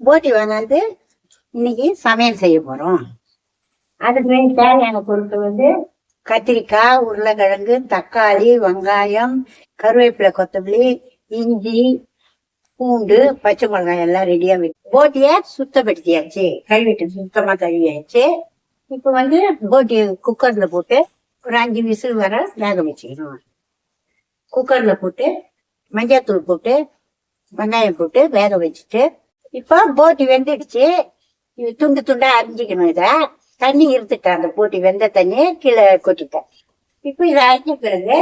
போட்டி வந்து இன்னைக்கு சமையல் செய்ய போறோம். அதுக்கு தேவையான பொருட்கள் வந்து கத்திரிக்காய் உருளைக்கிழங்கு தக்காளி வெங்காயம் கருவேப்பிலை கொத்தமல்லி இஞ்சி பூண்டு பச்சை மிளகாய் எல்லாம் ரெடியா வச்சு போட்டியை சுத்தப்படுத்தியாச்சு. கழுவிட்டு சுத்தமா கழுவியாச்சு. இப்போ வந்து போட்டி குக்கர்ல போட்டு ஒரு அஞ்சு விசில் வர வேக வச்சுக்கணும். குக்கர்ல போட்டு மஞ்சள்தூள் போட்டு வெங்காயம் போட்டு வேக வச்சுட்டு இப்போ போட்டி வெந்துடுச்சு. இது துண்டு துண்டா அரிஞ்சிக்கணும் இதை. தண்ணி இருந்துட்டேன் அந்த போட்டி வெந்த தண்ணி கீழே கொட்டிட்டேன் இப்போ இதை அரிஞ்ச பிறகு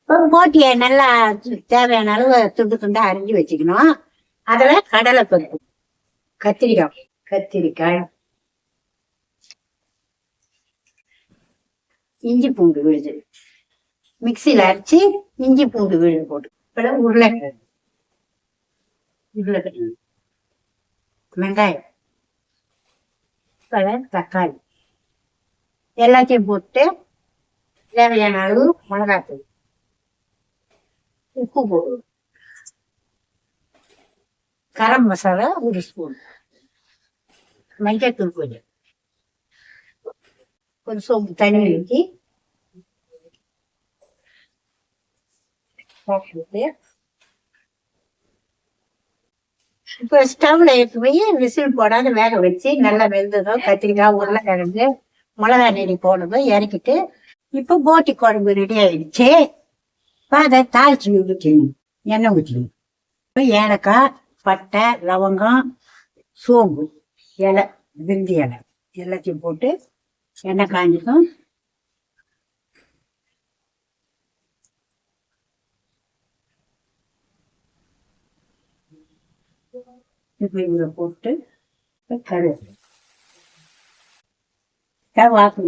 இப்போ போட்டியை நல்லா தேவையான அளவு துண்டு துண்டா அரிஞ்சு வச்சுக்கணும். அதில் கடலை பருப்பு கத்திரிக்காய் கத்திரிக்காய் இஞ்சி பூண்டு விழுது. மிக்சியில் அரைச்சி இஞ்சி பூண்டு விழுது போட்டு. இப்போ உருளைக்கிழங்கு. வெங்காயம் பழம் தக்காளி எல்லாத்தையும் போட்டு தேவையான அளவு மிளகாத்தூள் உப்பு போடு கரம் மசாலா ஒரு ஸ்பூன் மஞ்சள் கொஞ்சம் ஒரு சோம்பு தண்ணி ஊற்றி போட்டு இப்போ ஸ்டவ்ல எடுத்து போய் விசில் போடாத வேக வச்சு நல்லா வெந்ததும் கத்திரிக்காய் உருளைக்கிழங்கு மிளகா நெடி போனதும் இறக்கிட்டு இப்போ போட்டி குழம்பு ரெடி ஆயிடுச்சு. இப்போ அதை தாளிச்சு ஊற்றிக்கணும் எண்ணெய் ஊற்றிக்கணும் இப்போ ஏலக்காய் பட்டை லவங்கம் சோம்பு இலை பிந்தி இலை எல்லாத்தையும் போட்டு எண்ணெய் காஞ்சதும் இப்போ இதில் போட்டு கருவேப்பிலை ஸ்டவ் ஆஃப்